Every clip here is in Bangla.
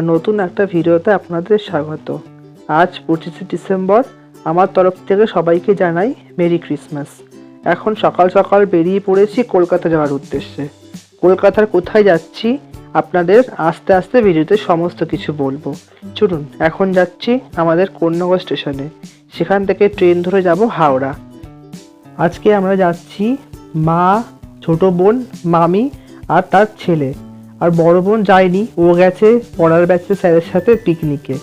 আমার নতুন একটা ভিডিওতে আপনাদের স্বাগত। আজ পঁচিশে ডিসেম্বর, আমার তরফ থেকে সবাইকে জানাই মেরি ক্রিসমাস। এখন সকাল সকাল বেরিয়ে পড়েছি কলকাতা যাওয়ার উদ্দেশ্যে। কলকাতার কোথায় যাচ্ছি, আপনাদের আস্তে আস্তে ভিডিওতে সমস্ত কিছু বলব। চলুন, এখন যাচ্ছি আমাদের কন্যাগর স্টেশনে। সেখান থেকে ট্রেন ধরে যাব হাওড়া। আজকে আমরা যাচ্ছি মা, ছোট বোন, মামি আর তার ছেলে। আর বড় বোন যায়নি, ও গেছে পড়ার ব্যাচের স্যারের সাথে পিকনিকে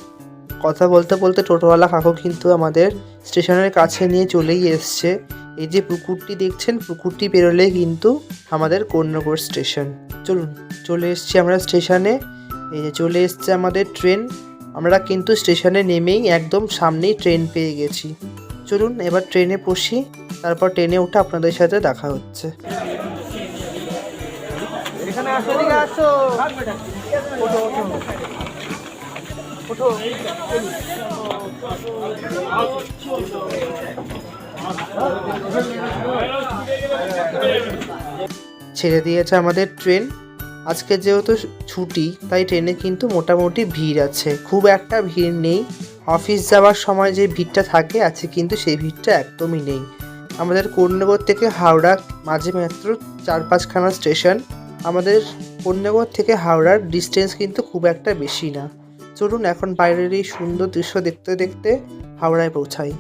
কথা বলতে বলতে টোটোওয়ালা কাকু কিন্তু আমাদের স্টেশনের কাছে নিয়ে চলেই এসছে। এই যে পুকুরটি দেখছেন, পুকুরটি পেরোলেই কিন্তু আমাদের কন্যাগর স্টেশন। চলুন, চলে এসছি আমরা স্টেশনে। এই যে চলে এসছে আমাদের ট্রেন। আমরা কিন্তু স্টেশনে নেমেই একদম সামনেই ট্রেন পেয়ে গেছি। চলুন, এবার ট্রেনে বসি, তারপর ট্রেনে উঠে আপনাদের সাথে দেখা হচ্ছে। এখানে আসো ওঠো ওঠো। ওঠো। ছেড়ে দিয়েছে আমাদের ট্রেন। আজকে যেহেতু ছুটি, তাই ট্রেনে কিন্তু মোটামুটি ভিড় আছে। খুব একটা ভিড় নেই। অফিস যাওয়ার সময় যে ভিড়টা থাকে, আছে কিন্তু সেই ভিড়টা একদমই নেই। আমাদের কন্যাগর থেকে হাওড়া, মাঝে মাত্র চার পাঁচখানা স্টেশন। আমাদের কন্যাগর থেকে হাওড়ার ডিস্টেন্স কিন্তু খুব একটা বেশি না। চলুন এখন বাইরের এই সুন্দর দৃশ্য দেখতে দেখতে হাওড়ায় পৌঁছাই।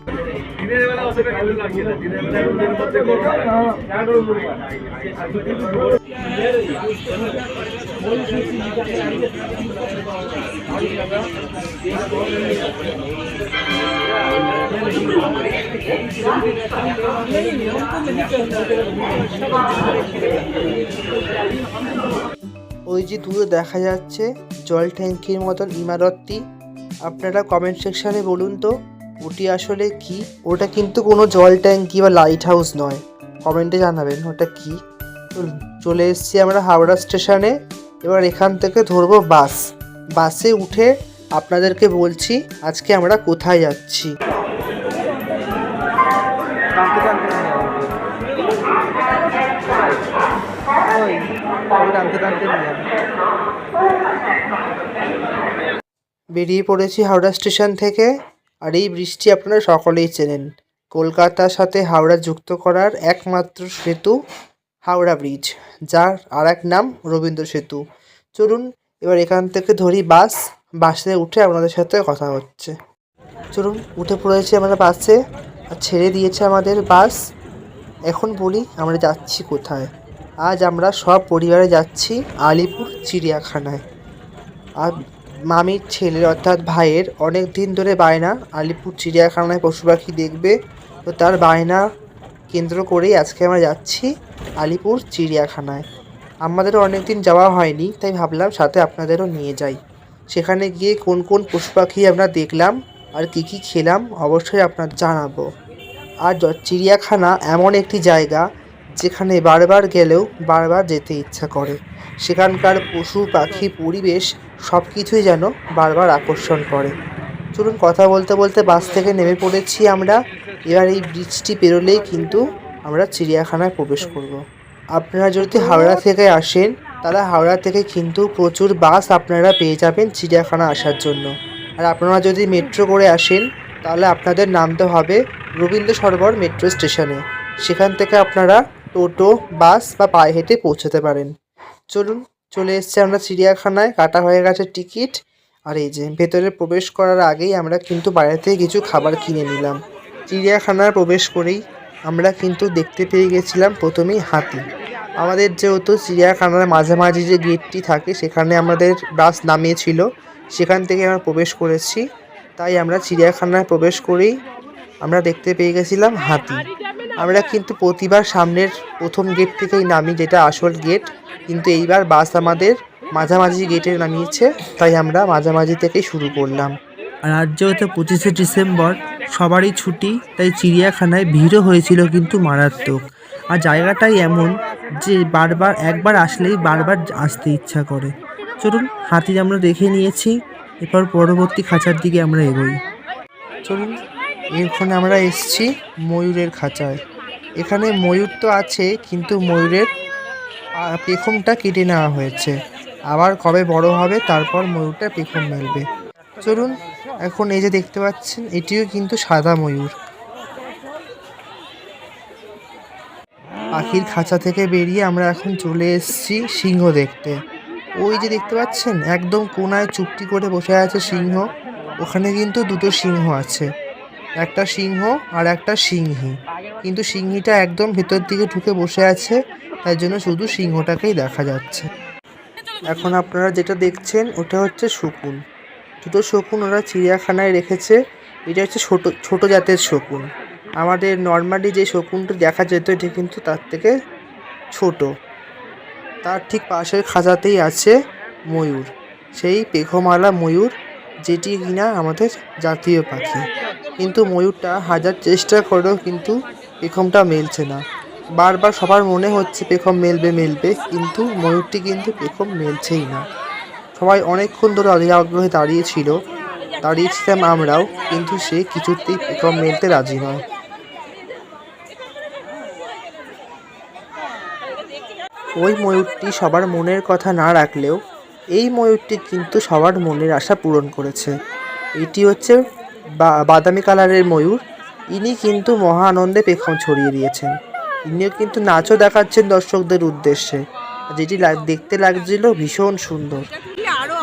ওই যে দূরে দেখা যাচ্ছে জল ট্যাঙ্কির মতন ইমারতটি। আপনারা কমেন্ট সেকশানে বলুন তো, ওটি আসলে কি? ওটা কিন্তু কোনো জল ট্যাঙ্কি বা লাইট হাউস নয়। কমেন্টে জানাবেন ওটা কি। চলে এসেছি আমরা হাওড়া স্টেশনে এবার এখান থেকে ধরবো বাস বাসে উঠে আপনাদেরকে বলছি আজকে আমরা কোথায় যাচ্ছি। বেরিয়ে পড়েছি হাওড়া স্টেশন থেকে, আর এই বৃষ্টি আপনারা সকলেই চেনেন। কলকাতার সাথে হাওড়া যুক্ত করার একমাত্র সেতু হাওড়া ব্রিজ, যার আর এক নাম রবীন্দ্র সেতু। চলুন, এবার এখান থেকে ধরি বাস, বাসে উঠে আপনাদের সাথে কথা হচ্ছে। চলুন, উঠে পড়েছি আমরা বাসে, আর ছেড়ে দিয়েছে আমাদের বাস। এখন বলি আমরা যাচ্ছি কোথায়। আজ আমরা সব পরিবারে যাচ্ছি আলিপুর চিড়িয়াখানায়। আর মামির ছেলের অর্থাৎ ভাইয়ের অনেক দিন ধরে বায়না আলিপুর চিড়িয়াখানায় পশু পাখি দেখবে। তো তার বায়না কেন্দ্র করেই আজকে আমরা যাচ্ছি আলিপুর চিড়িয়াখানায়। আমাদেরও অনেক দিন যাওয়া হয়নি, তাই ভাবলাম সাথে আপনাদেরও নিয়ে যাই। সেখানে গিয়ে কোন কোন পশু পাখি আমরা দেখলাম আর কী কী খেলাম অবশ্যই আপনার জানাব। আর চিড়িয়াখানা এমন একটি জায়গা যেখানে বারবার গেলেও বারবার যেতে ইচ্ছা করে। সেখানকার পশু, পাখি, পরিবেশ সব কিছুই যেন বারবার আকর্ষণ করে। চলুন কথা বলতে বলতে বাস থেকে নেমে পড়েছি আমরা। এবার এই ব্রিজটি পেরোলেই কিন্তু আমরা চিড়িয়াখানায় প্রবেশ করব। আপনারা যদি হাওড়া থেকে আসেন, তাহলে হাওড়া থেকে কিন্তু প্রচুর বাস আপনারা পেয়ে যাবেন চিড়িয়াখানা আসার জন্য। আর আপনারা যদি মেট্রো করে আসেন, তাহলে আপনাদের নামতে হবে রবীন্দ্র সরোবর মেট্রো স্টেশনে সেখান থেকে আপনারা টোটো, বাস বা পায়ে হেঁটে পৌঁছতে পারেন। চলুন, চলে এসেছি আমরা চিড়িয়াখানায়। কাটা হয়ে গেছে টিকিট। আর এই যে, ভেতরে প্রবেশ করার আগেই আমরা কিন্তু বাইরে থেকে কিছু খাবার কিনে নিলাম। চিড়িয়াখানায় প্রবেশ করেই আমরা কিন্তু দেখতে পেয়ে গেছিলাম প্রথমেই হাতি। আমাদের যেহেতু চিড়িয়াখানার মাঝামাঝি যে গেটটি থাকে, সেখানে আমাদের বাস নামিয়েছিল। সেখান থেকে আমরা প্রবেশ করেছি। তাই আমরা চিড়িয়াখানায় প্রবেশ করেই আমরা দেখতে পেয়ে গেছিলাম হাতি। আমরা কিন্তু প্রতিবার সামনের প্রথম গেট থেকেই নামি যেটা আসল গেট কিন্তু এইবার বাস আমাদের মাঝামাঝি গেটে নামিয়েছে তাই আমরা মাঝামাঝি থেকেই শুরু করলাম। আর আজ যেহেতু পঁচিশে ডিসেম্বর সবারই ছুটি তাই চিড়িয়াখানায় ভিড়ও হয়েছিল কিন্তু মারাত্মক। আর জায়গাটাই এমন যে বারবার একবার আসলেই বারবার আসতে ইচ্ছা করে। চলুন হাতি আমরা দেখে নিয়েছি এরপর পরবর্তী খাঁচার দিকে আমরা এগোই। চলুন এখানে আমরা এসেছি ময়ূরের খাঁচায়। এখানে ময়ূর তো আছে, কিন্তু ময়ূরের পেখমটা কেটে নেওয়া হয়েছে। আবার কবে বড় হবে, তারপর ময়ূরটা পেখম মেলবে। চলুন, এখন এই যে দেখতে পাচ্ছেন, এটিও কিন্তু সাদা ময়ূর। পাখির খাঁচা থেকে বেরিয়ে আমরা এখন চলে এসেছি সিংহ দেখতে। ওই যে দেখতে পাচ্ছেন, একদম কোনায় চুপটি করে বসে আছে সিংহ। ওখানে কিন্তু দুটো সিংহ আছে। একটা সিংহ আর একটা সিংহী। কিন্তু সিংহীটা একদম ভেতর দিকে ঢুকে বসে আছে, তাই জন্য শুধু সিংহটাকেই দেখা যাচ্ছে। এখন আপনারা যেটা দেখছেন, ওটা হচ্ছে শকুন। দুটো শকুন ওরা চিড়িয়াখানায় রেখেছে, এটা হচ্ছে ছোট ছোট জাতের শকুন। আমাদের নর্মালি যে শকুনটা দেখা যেত, এটি কিন্তু তার থেকে ছোট। তার ঠিক পাশের খাঁচাতেই আছে ময়ূর। সেই পেখমালা ময়ূর, যেটি কিনা আমাদের জাতীয় পাখি। কিন্তু ময়ূরটা হাজার চেষ্টা করেও কিন্তু পেখমটা মেলছে না। বারবার সবার মনে হচ্ছে পেখম মেলবে মেলবে, কিন্তু ময়ূরটি কিন্তু পেখম মেলছেই না। সবাই অনেকক্ষণ ধরে অধীর আগ্রহে দাঁড়িয়েছিল দাঁড়িয়েছিলাম আমরাও, কিন্তু সে কিছুতেই পেখম মেলতে রাজি নয়। ওই ময়ূরটি সবার মনের কথা না রাখলেও, এই ময়ূরটি কিন্তু সবার মনের আশা পূরণ করেছে। এটি হচ্ছে বাদামি কালারের ময়ূর ইনি কিন্তু মহা আনন্দে পেখম ছড়িয়ে দিয়েছেন ইনিও কিন্তু নাচও দেখাচ্ছেন দর্শকদের উদ্দেশ্যে যেটি দেখতে লাগছিল ভীষণ সুন্দর আরও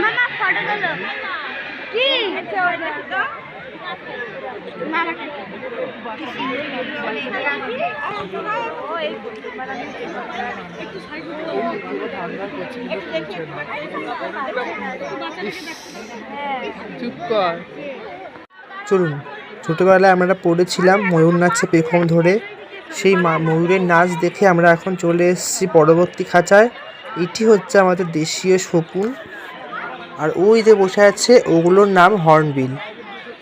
মামা ফটো তোলো। কি? চলুন ছোটোবেলায় আমরা পড়েছিলাম ময়ূর নাচে পেখম ধরে। সেই ময়ূরের নাচ দেখে আমরা এখন চলে এসেছি পরবর্তী খাঁচায়। এটি হচ্ছে আমাদের দেশীয় শকুন আর ওই যে বসে আছে, ওগুলোর নাম হর্নবিল।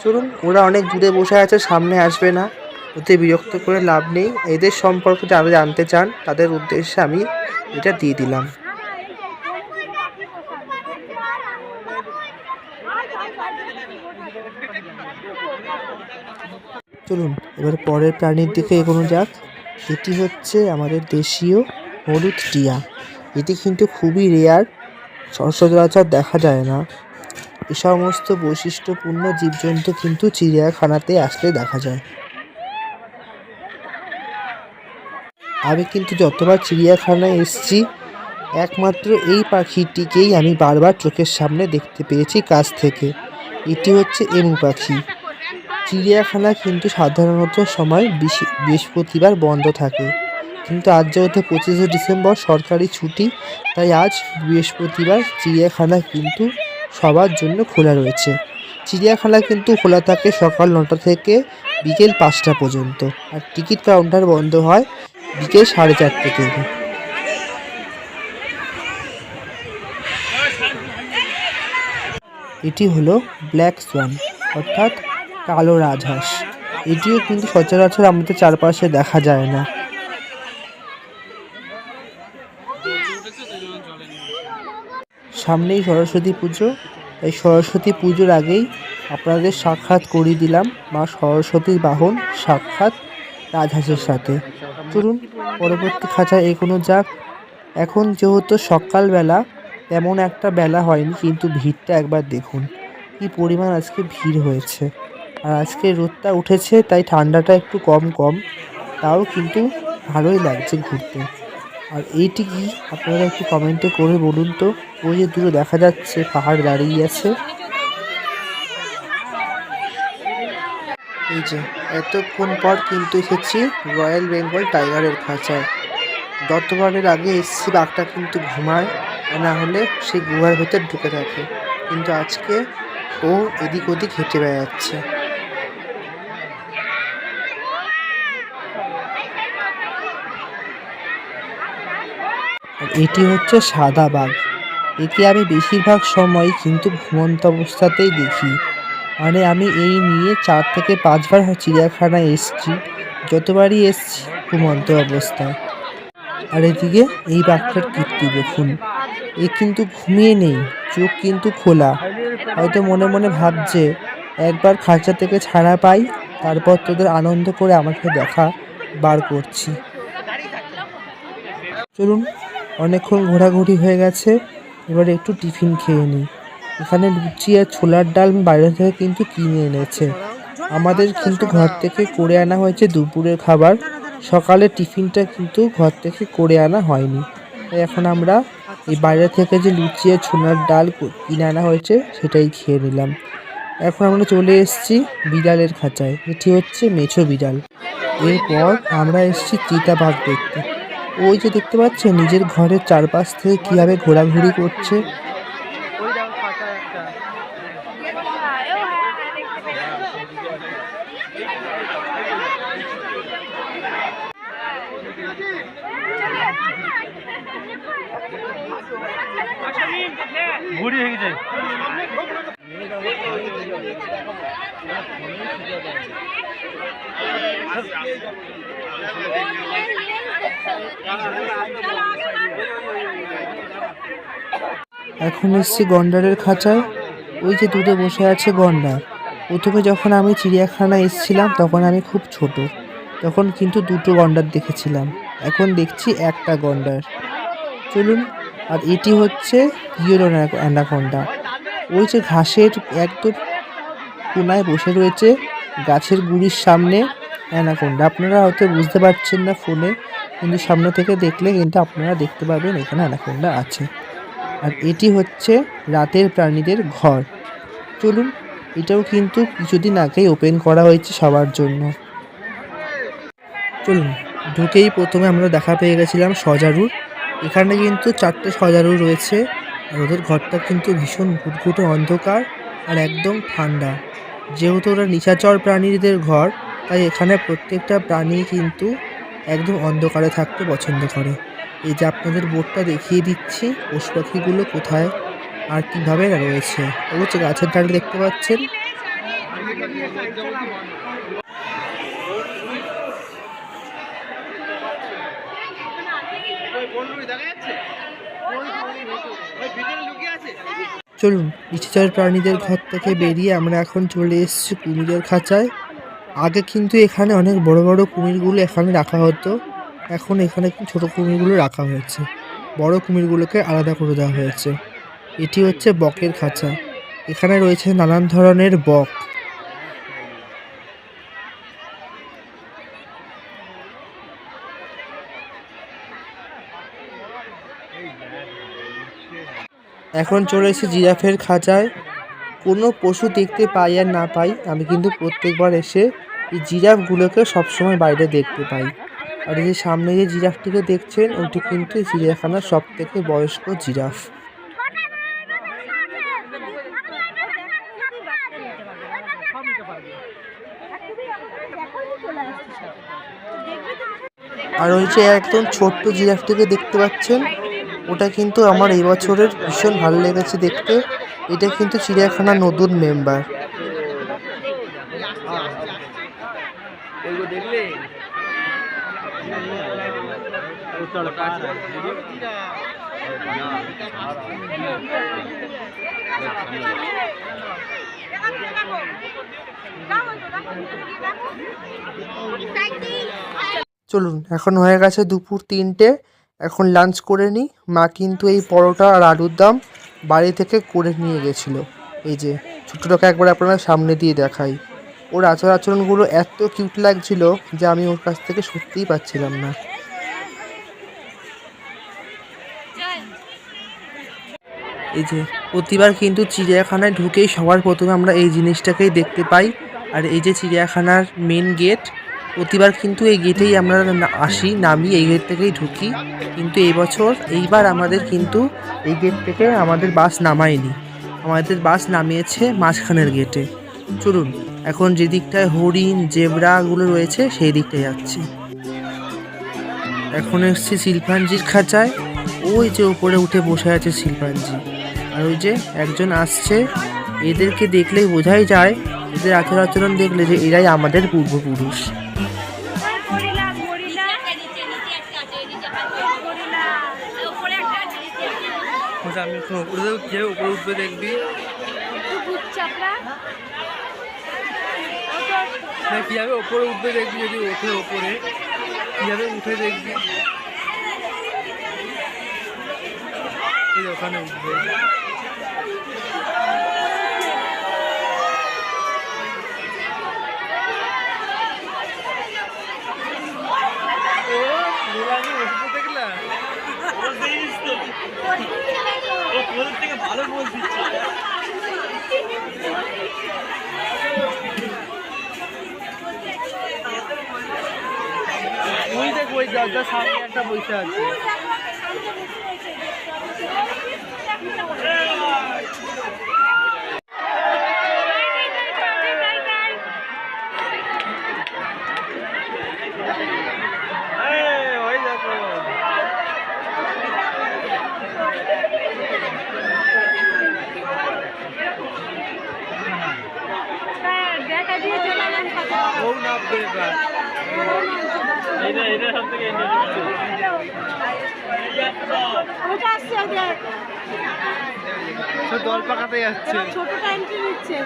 চলুন, ওরা অনেক দূরে বসে আছে, সামনে আসবে না। ওতে বিরক্ত করে লাভ নেই। এদের সম্পর্কে যারা জানতে চান, তাদের উদ্দেশ্যে আমি এটা দিয়ে দিলাম। চলুন, এবার পরের প্রাণীর দিকে এগোনো যাক। এটি হচ্ছে আমাদের দেশীয় হলুদ টিয়া। এটি কিন্তু খুবই রেয়ার সচরাচর দেখা যায় না। এ সমস্ত বৈশিষ্ট্যপূর্ণ জীবজন্তু কিন্তু চিড়িয়াখানাতে আসলে দেখা যায়। আমি কিন্তু যতবার চিড়িয়াখানায় এসেছি, একমাত্র এই পাখিটিকেই আমি বারবার চোখের সামনে দেখতে পেয়েছি কাছ থেকে। এটি হচ্ছে এমু পাখি। চিড়িয়াখানা কিন্তু সাধারণত সময় বৃহস্পতিবার বন্ধ থাকে। কিন্তু আজ যেহেতু পঁচিশে ডিসেম্বর সরকারি ছুটি, তাই আজ বৃহস্পতিবার চিড়িয়াখানা কিন্তু সবার জন্য খোলা রয়েছে। চিড়িয়াখানা কিন্তু খোলা থাকে সকাল নটা থেকে বিকেল পাঁচটা পর্যন্ত, আর টিকিট কাউন্টার বন্ধ হয় বিকেল সাড়ে চারটে থেকে। এটি হলো ব্ল্যাক সোয়ান, অর্থাৎ কালো রাজহাঁস। এটিও কিন্তু সচরাচর আমাদের চারপাশে দেখা যায় না। সামনেই সরস্বতী পুজো। তাই সরস্বতী পুজোর আগেই আপনাদের সাক্ষাৎ করিয়ে দিলাম। মা সরস্বতীর বাহন সাক্ষাৎ রাজহাঁসের সাথে। চলুন, পরবর্তী খাঁচায় এগোনো যাক। এখন যেহেতু সকালবেলা, তেমন একটা বেলা হয়নি, কিন্তু ভিড়টা একবার দেখুন। কি পরিমাণ আজকে ভিড় হয়েছে। আর আজকে রোদটা উঠেছে, তাই ঠান্ডাটা একটু কম কম। তাও কিন্তু ভালোই লাগছে ঘুরতে। আর এইটি কি আপনারা একটু কমেন্টে করে বলুন তো, ওই যে দূরে দেখা যাচ্ছে, পাহাড় দাঁড়িয়ে আছে। এই যে, এতক্ষণ পর কিন্তু এসেছি রয়্যাল বেঙ্গল টাইগারের খাঁচায়। গতবারের আগে এসছি বাঘটা কিন্তু ঘুমায় না হলে সে গুহার ভেতর ঢুকে থাকে। কিন্তু আজকে ও এদিক ওদিক হেঁটে বেড়াচ্ছে। এটি হচ্ছে সাদা বাঘ। একে আমি বেশিরভাগ সময় কিন্তু ঘুমন্ত অবস্থাতেই দেখি। মানে আমি এই নিয়ে চার থেকে পাঁচবার চিড়িয়াখানায় এসেছি, যতবারই এসছি ঘুমন্ত অবস্থায়। আর এদিকে এই বাঘটার কীর্তি দেখুন। এ কিন্তু ঘুমিয়ে নেই, চোখ কিন্তু খোলা। হয়তো মনে মনে ভাবছে, একবার খাঁচা থেকে ছাড়া পাই, তারপর তোদের আনন্দ করে আমাকে দেখা, বার করছি। চলুন অনেকক্ষণ ঘোরাঘুরি হয়ে গেছে, এবারে একটু টিফিন খেয়ে নিই। এখানে লুচি আর ছোলার ডাল বাইরে থেকে কিন্তু কিনে এনেছে। আমাদের কিন্তু ঘর থেকে করে আনা হয়েছে দুপুরের খাবার। সকালে টিফিনটা কিন্তু ঘর থেকে করে আনা হয়নি। তাই এখন আমরা এই বাইরে থেকে যে লুচি আর ছোলার ডাল কিনে আনা হয়েছে, সেটাই খেয়ে নিলাম। এখন আমরা চলে এসেছি বিড়ালের খাঁচায়। এটি হচ্ছে মেছো বিড়াল। এরপর আমরা এসেছি চিতাবাঘ দেখতে। ওই যে দেখতে পাচ্ছেন নিজের ঘরের চারপাশ থেকে কীভাবে ঘোরাঘুরি করছে। বুড়ি হয়ে এখন এসছি গন্ডারের খাঁচায়। ওই যে দূরে বসে আছে গন্ডার। প্রথমে যখন আমি চিড়িয়াখানায় এসেছিলাম, তখন আমি খুব ছোট। তখন কিন্তু দুটো গন্ডার দেখেছিলাম। এখন দেখছি একটা গন্ডার। চলুন, আর এটি হচ্ছে ইয়েলো অ্যানাকন্ডা। ওই যে ঘাসের একদম কোনায় বসে রয়েছে গাছের গুড়ির সামনে অ্যানাকোন্ডা। আপনারা হয়তো বুঝতে পারছেন না ফোনে। কিন্তু সামনে থেকে দেখলে কিন্তু আপনারা দেখতে পাবেন এখানে অ্যানাকোন্ডা আছে। আর এটি হচ্ছে রাতের প্রাণীদের ঘর। চলুন, এটাও কিন্তু কিছুদিন আগেই ওপেন করা হয়েছে সবার জন্য। চলুন, ঢুকেই প্রথমে আমরা দেখা পেয়ে গেছিলাম সজারুর এখানে কিন্তু চারটে সজারু রয়েছে। আর ওদের ঘরটা কিন্তু ভীষণ ঘুটঘুটে অন্ধকার আর একদম ঠান্ডা। যেহেতু ওরা নিশাচর প্রাণীদের ঘর, তাই এখানে প্রত্যেকটা প্রাণী কিন্তু একদম অন্ধকারে থাকতে পছন্দ করে। এই যে আপনাদের বোর্ডটা দেখিয়ে দিচ্ছি, পশু পাখিগুলো কোথায় আর কীভাবে রয়েছে। হচ্ছে গাছের ডাল দেখতে পাচ্ছেন। চলুন নিচেচর প্রাণীদের ঘর থেকে বেরিয়ে আমরা এখন চলে এসেছি কুমিরের খাঁচায়। আগে কিন্তু এখানে অনেক বড় বড় কুমিরগুলো এখানে রাখা হতো। এখন এখানে ছোট কুমিরগুলো রাখা হয়েছে। বড় কুমিরগুলোকে আলাদা করে দেওয়া হয়েছে। এটি হচ্ছে বকের খাঁচা। এখানে রয়েছে নানান ধরনের বক। এখন চলে এসেছি জিরাফের খাঁচায়। কোনো পশু দেখতে পাই আর না পাই, আমি কিন্তু প্রত্যেকবার এসে এই জিরাফগুলোকে সবসময় বাইরে দেখতে পাই। আর এই যে সামনে যে জিরাফটিকে দেখছেন, ওটি কিন্তু চিড়িয়াখানার সব থেকে বয়স্ক জিরাফ। আর ওই যে একদম ছোট্ট জিরাফটিকে দেখতে পাচ্ছেন, ওটা কিন্তু আমার এই বছরের ভীষণ ভালো লেগেছে দেখতে। এটা কিন্তু চিড়িয়াখানা নতুন মেম্বার চলুন, এখন হয়ে গেছে দুপুর তিনটে। এখন লাঞ্চ করে নিই। মা কিন্তু এই পরোটা আর আলুর দম। বাড়ি থেকে করে নিয়ে গেছিল। এই যে, ছোট্টটাকে একবার আপনারা সামনে দিয়ে দেখাই। ওর আচার আচরণগুলো এত কিউট লাগছিল যে আমি ওর কাছ থেকে সত্যিই পাচ্ছিলাম না। এই যে, প্রতিবার কিন্তু চিড়িয়াখানায় ঢুকেই সবার প্রথমে আমরা এই জিনিসটাকেই দেখতে পাই। আর এই যে চিড়িয়াখানার মেন গেট প্রতিবার কিন্তু এই গেটেই আমরা আসি, নামি এই গেট থেকেই ঢুকি। কিন্তু এই বছর এইবার আমাদের কিন্তু এই গেট থেকে আমাদের বাস নামায়নি। আমাদের বাস নামিয়েছে মাঝখানের গেটে। চলুন, এখন যে দিকটায় হরিণ জেব্রাগুলো রয়েছে সেই দিকটায় যাচ্ছি। এখন এসছি শিল্পাঞ্জির খাঁচায়। ওই যে উপরে উঠে বসে আছে শিল্পাঞ্জি। আর ওই যে একজন আসছে এদেরকে দেখলেই বোঝাই যায় এদের আচার আচরণ দেখলে যে এরাই আমাদের পূর্বপুরুষ। আচ্ছা, আমি উপরে উঠবে দেখবি। কীভাবে ওপরে উঠবে দেখবি, যদি ওঠে ওপরে কীভাবে উঠে দেখবি? ওখানে উঠবে। ওই দেখ ওই দরজার সামনে একটা বসে আছে ওই দেখো দেখা দিয়ে চলে গেলেন ও নামবে এবার ওটা আসছে দেখ সে দল পাকাতে যাচ্ছে ছোটটা এন্ট্রি নিচ্ছে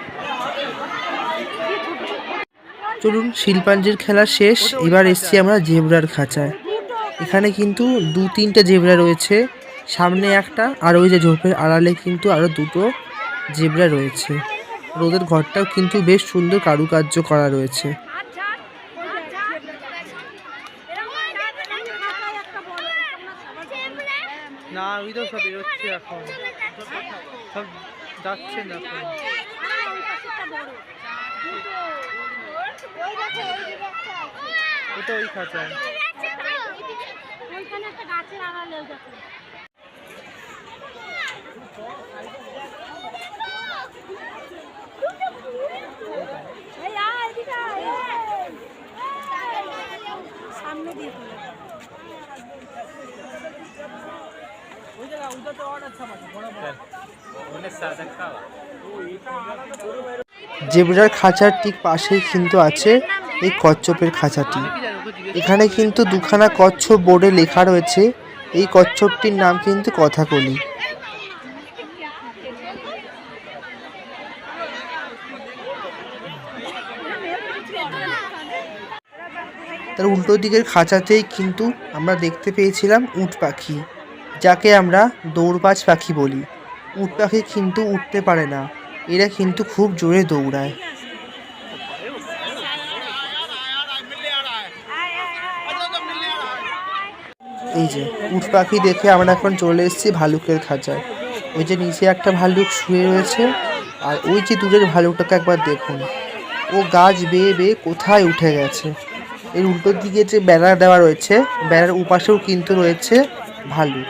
চলুন, শিল্পাঞ্জির খেলা শেষ। এবার এসছি আমরা জেব্রার খাঁচায়। এখানে কিন্তু দু তিনটে জেব্রা রয়েছে, সামনে একটা, আর ওই যে ঝোপের আড়ালে কিন্তু আরও দুটো জেব্রা রয়েছে। আর ওদের ঘরটাও কিন্তু বেশ সুন্দর কারুকার্য করা রয়েছে। না, ওই তো সব এখন। সব যাচ্ছে না ওটা ওই খাঁচায়। সামনে দিয়ে ফেলো। খাঁচার ঠিক পাশেই কিন্তু আছে এই কচ্ছপের খাঁচাটি। এখানে কিন্তু দুখানা কচ্ছপ বোর্ডে লেখা রয়েছে। এই কচ্ছপটির নাম কিন্তু কথাকলি। তার উল্টো দিকের খাঁচাতেই কিন্তু আমরা দেখতে পেয়েছিলাম উট পাখি, যাকে আমরা দৌড়বাজ পাখি বলি। উট পাখি কিন্তু উঠতে পারে না, এরা কিন্তু খুব জোরে দৌড়ায়। এই যে, উট পাখি দেখে আমরা এখন চলে এসেছি ভালুকের খাঁচায়। ওই যে নিচে একটা ভালুক শুয়ে রয়েছে, আর ওই যে দূরের ভালুকটাকে একবার দেখুন। ও গাছ বেয়ে বেয়ে কোথায় উঠে গেছে? এর উল্টোর দিকে যে বেড়া দেওয়া রয়েছে বেড়ার উপাশেও কিন্তু রয়েছে ভালুক।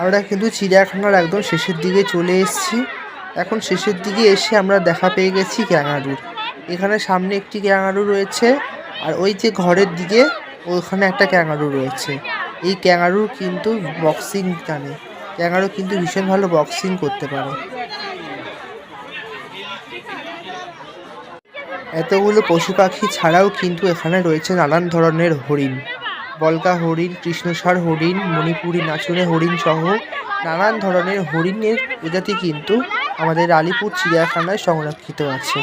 আমরা কিন্তু চিড়িয়াখানার একদম শেষের দিকে চলে এসেছি। এখন শেষের দিকে এসে আমরা দেখা পেয়ে গেছি ক্যাঙারুর। এখানে সামনে একটি ক্যাঙারু রয়েছে আর ওই যে ঘরের দিকে ওখানে একটা ক্যাঙারু রয়েছে। এই ক্যাঙারুর কিন্তু বক্সিং জানে। ক্যাঙারু কিন্তু ভীষণ ভালো বক্সিং করতে পারে। এতগুলো পশু পাখি ছাড়াও কিন্তু এখানে রয়েছে নানান ধরনের হরিণ। বলকা হরিণ, কৃষ্ণসার হরিণ, মণিপুরী নাচুনে হরিণ সহ নানান ধরনের হরিণের প্রজাতি কিন্তু আমাদের আলিপুর চিড়িয়াখানায় সংরক্ষিত আছে।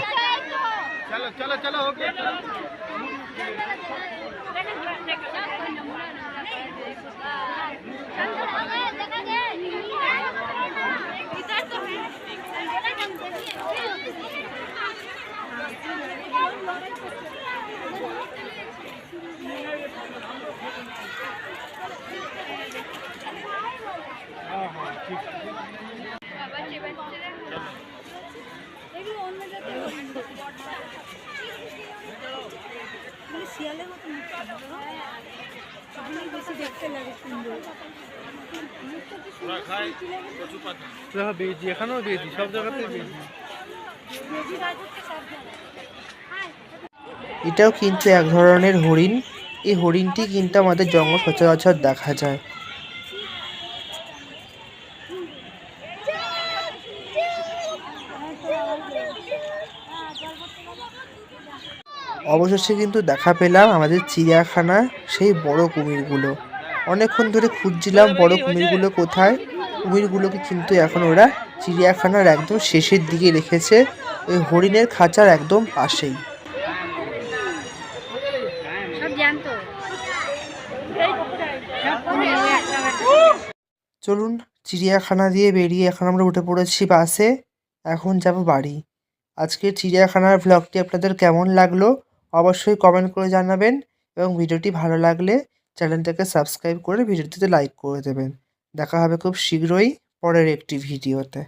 এগুলো অন্য জাতের মানে শিয়ালের মতো মুখটা বেশি দেখতে লাগে সুন্দর। মুখটা কি সুন্দর সুন্দর লাগে। বেজি এখানেও বেজি সব জায়গাতেই বেজি। এটাও কিন্তু এক ধরনের হরিণ। এই হরিণটি কিন্তু আমাদের জঙ্গল সচরাচর দেখা যায়। অবশেষে কিন্তু দেখা পেলাম আমাদের চিড়িয়াখানা সেই বড় কুমিরগুলো। অনেকক্ষণ ধরে খুঁজছিলাম বড় কুমিরগুলো কোথায়। কুমিরগুলোকে কিন্তু এখন ওরা চিড়িয়াখানার একদম শেষের দিকে রেখেছে ওই হরিণের খাঁচার একদম পাশেই। চলুন চিড়িয়াখানা দিয়ে বেরিয়ে এখন আমরা উঠে পড়েছি বাসে এখন যাব বাড়ি। আজকের চিড়িয়াখানার ভ্লগটি আপনাদের কেমন লাগল? অবশ্যই কমেন্ট করে জানাবেন এবং ভিডিওটি ভালো লাগলে চ্যানেলটাকে সাবস্ক্রাইব করে ভিডিওটিতে লাইক করে দেবেন। দেখা হবে খুব শীঘ্রই পরের একটি ভিডিওতে।